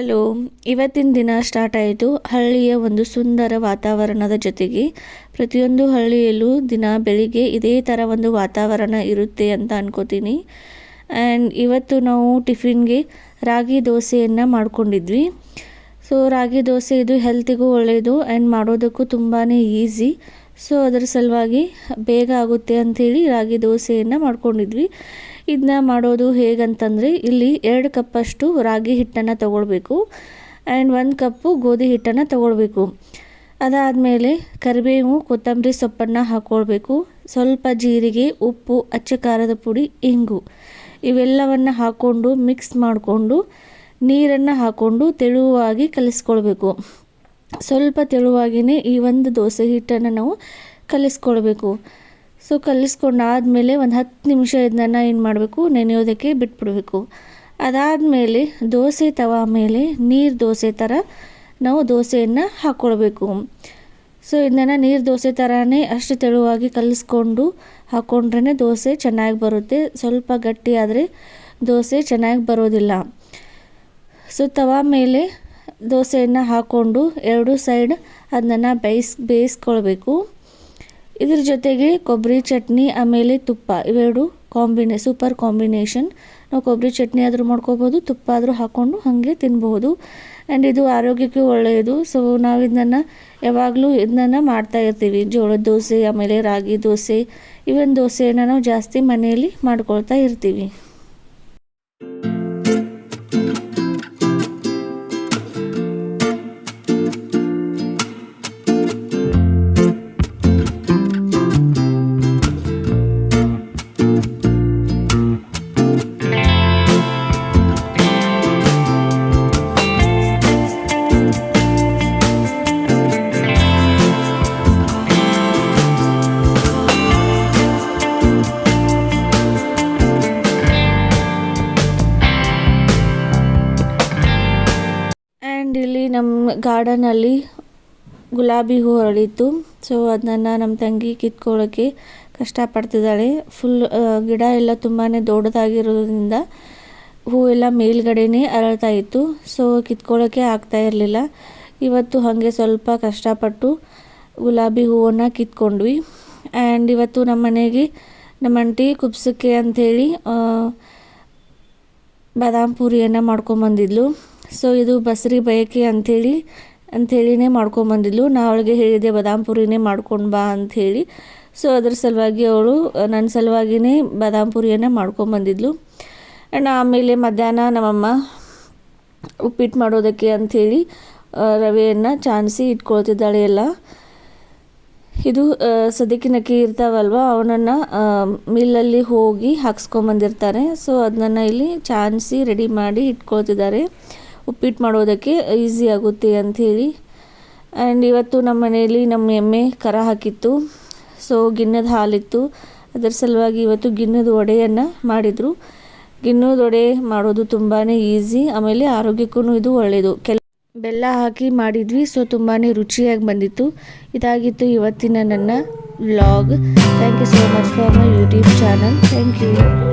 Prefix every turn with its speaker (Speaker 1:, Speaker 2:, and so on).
Speaker 1: Hello ಇವತ್ತಿನ ದಿನ start ಆಯಿತು. ಹಳ್ಳಿಯ ಒಂದು ಸುಂದರ ವಾತಾವರಣದ ಜೊತೆಗೆ ಪ್ರತಿಯೊಂದು ಹಳ್ಳಿಯಲ್ಲೂ ದಿನ ಬೆಳಿಗ್ಗೆ ಇದೇ ಥರ ಒಂದು ವಾತಾವರಣ ಇರುತ್ತೆ ಅಂತ ಅನ್ಕೋತೀನಿ. ಆ್ಯಂಡ್ ಇವತ್ತು ನಾವು ಟಿಫಿನ್ಗೆ ರಾಗಿ ದೋಸೆಯನ್ನು ಮಾಡ್ಕೊಂಡಿದ್ವಿ. ಸೊ ರಾಗಿ ದೋಸೆ ಇದು ಹೆಲ್ತಿಗೂ ಒಳ್ಳೆಯದು ಆ್ಯಂಡ್ ಮಾಡೋದಕ್ಕೂ ತುಂಬಾ ಈಸಿ ಸೊ ಅದರ ಸಲುವಾಗಿ ಬೇಗ ಆಗುತ್ತೆ ಅಂಥೇಳಿ ರಾಗಿ ದೋಸೆಯನ್ನು ಮಾಡ್ಕೊಂಡಿದ್ವಿ. ಇದನ್ನ ಮಾಡೋದು ಹೇಗಂತಂದರೆ ಇಲ್ಲಿ ಎರಡು ಕಪ್ಪಷ್ಟು ರಾಗಿ ಹಿಟ್ಟನ್ನು ತಗೊಳ್ಬೇಕು ಆ್ಯಂಡ್ ಒಂದು ಕಪ್ಪು ಗೋಧಿ ಹಿಟ್ಟನ್ನು ತಗೊಳ್ಬೇಕು. ಅದಾದಮೇಲೆ ಕರಿಬೇವು, ಕೊತ್ತಂಬರಿ ಸೊಪ್ಪನ್ನು ಹಾಕ್ಕೊಳ್ಬೇಕು ಸ್ವಲ್ಪ ಜೀರಿಗೆ, ಉಪ್ಪು, ಅಚ್ಚ ಖಾರದ ಪುಡಿ, ಇಂಗು ಇವೆಲ್ಲವನ್ನು ಹಾಕ್ಕೊಂಡು ಮಿಕ್ಸ್ ಮಾಡಿಕೊಂಡು ನೀರನ್ನು ಹಾಕ್ಕೊಂಡು ತೆಳುವಾಗಿ ಕಲಿಸ್ಕೊಳ್ಬೇಕು. ಸ್ವಲ್ಪ ತೆಳುವಾಗಿಯೇ ಈ ಒಂದು ದೋಸೆ ಹಿಟ್ಟನ್ನು ನಾವು ಕಲಿಸ್ಕೊಳ್ಬೇಕು. ಸೊ ಕಲಿಸ್ಕೊಂಡಾದಮೇಲೆ ಒಂದು ಹತ್ತು ನಿಮಿಷ ಇದನ್ನ ಏನು ಮಾಡಬೇಕು? ನೆನೆಯೋದಕ್ಕೆ ಬಿಟ್ಬಿಡಬೇಕು. ಅದಾದಮೇಲೆ ದೋಸೆ ತವ ಮೇಲೆ ನೀರು ದೋಸೆ ಥರ ನಾವು ದೋಸೆಯನ್ನು ಹಾಕ್ಕೊಳ್ಬೇಕು ಸೊ ಇದನ್ನ ನೀರು ದೋಸೆ ಥರನೇ ಅಷ್ಟು ತೆಳುವಾಗಿ ಕಲಿಸ್ಕೊಂಡು ಹಾಕ್ಕೊಂಡ್ರೇ ದೋಸೆ ಚೆನ್ನಾಗಿ ಬರುತ್ತೆ. ಸ್ವಲ್ಪ ಗಟ್ಟಿ ಆದರೆ ದೋಸೆ ಚೆನ್ನಾಗಿ ಬರೋದಿಲ್ಲ. ಸೊ ತವ ಮೇಲೆ ದೋಸೆಯನ್ನು ಹಾಕ್ಕೊಂಡು ಎರಡು ಸೈಡ್ ಅದನ್ನು ಬೇಯಿಸ್, ಬೇಯಿಸ್ಕೊಳ್ಬೇಕು. ಇದ್ರ ಜೊತೆಗೆ ಕೊಬ್ಬರಿ ಚಟ್ನಿ, ಆಮೇಲೆ ತುಪ್ಪ. ಇವೆರಡು ಕಾಂಬಿನೇ ಸೂಪರ್ ಕಾಂಬಿನೇಷನ್ ನಾವು ಕೊಬ್ಬರಿ ಚಟ್ನಿ ಆದರೂ ಮಾಡ್ಕೋಬೋದು, ತುಪ್ಪ ಆದರೂ ಹಾಕ್ಕೊಂಡು ಹಾಗೆ ತಿನ್ಬೋದು ಆ್ಯಂಡ್ ಇದು ಆರೋಗ್ಯಕ್ಕೆ ಒಳ್ಳೆಯದು. ಸೊ ನಾವು ಇದನ್ನು ಯಾವಾಗಲೂ ಇದನ್ನು ಮಾಡ್ತಾ ಇರ್ತೀವಿ. ಜೋಳದ ದೋಸೆ, ಆಮೇಲೆ ರಾಗಿ ದೋಸೆ ಇವನ್ ದೋಸೆಯನ್ನು ನಾವು ಜಾಸ್ತಿ ಮನೆಯಲ್ಲಿ ಮಾಡ್ಕೊಳ್ತಾ ಇರ್ತೀವಿ. ಇಲ್ಲಿ ನಮ್ಮ ಗಾರ್ಡನಲ್ಲಿ ಗುಲಾಬಿ ಹೂ ಅರಳಿತ್ತು ಸೊ ಅದನ್ನು ನಮ್ಮ ತಂಗಿ ಕಿತ್ಕೊಳ್ಳೋಕ್ಕೆ ಕಷ್ಟಪಡ್ತಿದ್ದಾಳೆ ಫುಲ್ ಗಿಡ ಎಲ್ಲ ತುಂಬಾ ದೊಡ್ಡದಾಗಿರೋದ್ರಿಂದ ಹೂವೆಲ್ಲ ಮೇಲ್ಗಡೆನೇ ಅರಳ್ತಾ ಇತ್ತು. ಸೊ ಕಿತ್ಕೊಳ್ಳೋಕ್ಕೆ ಆಗ್ತಾ ಇರಲಿಲ್ಲ. ಇವತ್ತು ಹಾಗೆ ಸ್ವಲ್ಪ ಕಷ್ಟಪಟ್ಟು ಗುಲಾಬಿ ಹೂವನ್ನು ಕಿತ್ಕೊಂಡ್ವಿ. ಆ್ಯಂಡ್ ಇವತ್ತು ನಮ್ಮ ಮನೆಗೆ ನಮ್ಮ ಅಂಟಿ ಕುಬ್ಸಕ್ಕೆ ಅಂಥೇಳಿ ಬಾದಾಮ್ ಪೂರಿಯನ್ನು ಮಾಡ್ಕೊಂಬಂದಿದ್ಲು. ಸೊ ಇದು ಬಸರಿ ಬಯಕೆ ಅಂಥೇಳಿ, ಅಂಥೇಳಿನೇ ಮಾಡ್ಕೊಂಬಂದಿದ್ಲು ನಾ ಅವಳಿಗೆ ಹೇಳಿದೆ ಬಾದಾಮ್ ಪುರಿನೇ ಮಾಡ್ಕೊಂಡು ಬಾ ಅಂಥೇಳಿ. ಸೊ ಅದ್ರ ಸಲುವಾಗಿ ಅವಳು ನನ್ನ ಸಲುವಾಗಿಯೇ ಬಾದಾಮ್ ಪುರಿಯನ್ನೇ ಮಾಡ್ಕೊಂಬಂದಿದ್ಲು ಆ್ಯಂಡ್ ಆಮೇಲೆ ಮಧ್ಯಾಹ್ನ ನಮ್ಮಮ್ಮ ಉಪ್ಪಿಟ್ಟು ಮಾಡೋದಕ್ಕೆ ಅಂಥೇಳಿ ರವೆಯನ್ನು ಚಾಣಿಸಿ ಇಟ್ಕೊಳ್ತಿದ್ದಾಳೆ ಎಲ್ಲ. ಇದು ಸದಿಕಿನಕ್ಕಿ ಇರ್ತಾವಲ್ವ, ಅವನನ್ನು ಮಿಲ್ಲಲ್ಲಿ ಹೋಗಿ ಹಾಕ್ಸ್ಕೊಂಬಂದಿರ್ತಾರೆ ಸೊ ಅದನ್ನು ಇಲ್ಲಿ ಚಾನ್ಸಿ ರೆಡಿ ಮಾಡಿ ಇಟ್ಕೊಳ್ತಿದ್ದಾರೆ. ಉಪ್ಪಿಟ್ಟು ಮಾಡೋದಕ್ಕೆ ಈಸಿ ಆಗುತ್ತೆ ಅಂಥೇಳಿ. ಆ್ಯಂಡ್ ಇವತ್ತು ನಮ್ಮ ಮನೆಯಲ್ಲಿ ನಮ್ಮ ಎಮ್ಮೆ ಕರ ಹಾಕಿತ್ತು. ಸೊ ಗಿನ್ನದ ಹಾಲಿತ್ತು. ಅದರ ಸಲುವಾಗಿ ಇವತ್ತು ಗಿನ್ನದ ವಡೆಯನ್ನು ಮಾಡಿದರು. ಗಿನ್ನದ ವಡೆ ಮಾಡೋದು ತುಂಬಾ ಈಸಿ ಆಮೇಲೆ ಆರೋಗ್ಯಕ್ಕೂ ಇದು ಒಳ್ಳೆಯದು ಕೆಲ ಬೆಲ್ಲ ಹಾಕಿ ಮಾಡಿದ್ವಿ ಸೊ ತುಂಬಾ ರುಚಿಯಾಗಿ ಬಂದಿತ್ತು. ಇದಾಗಿತ್ತು ಇವತ್ತಿನ ನನ್ನ vlog thank you so much for my YouTube channel thank you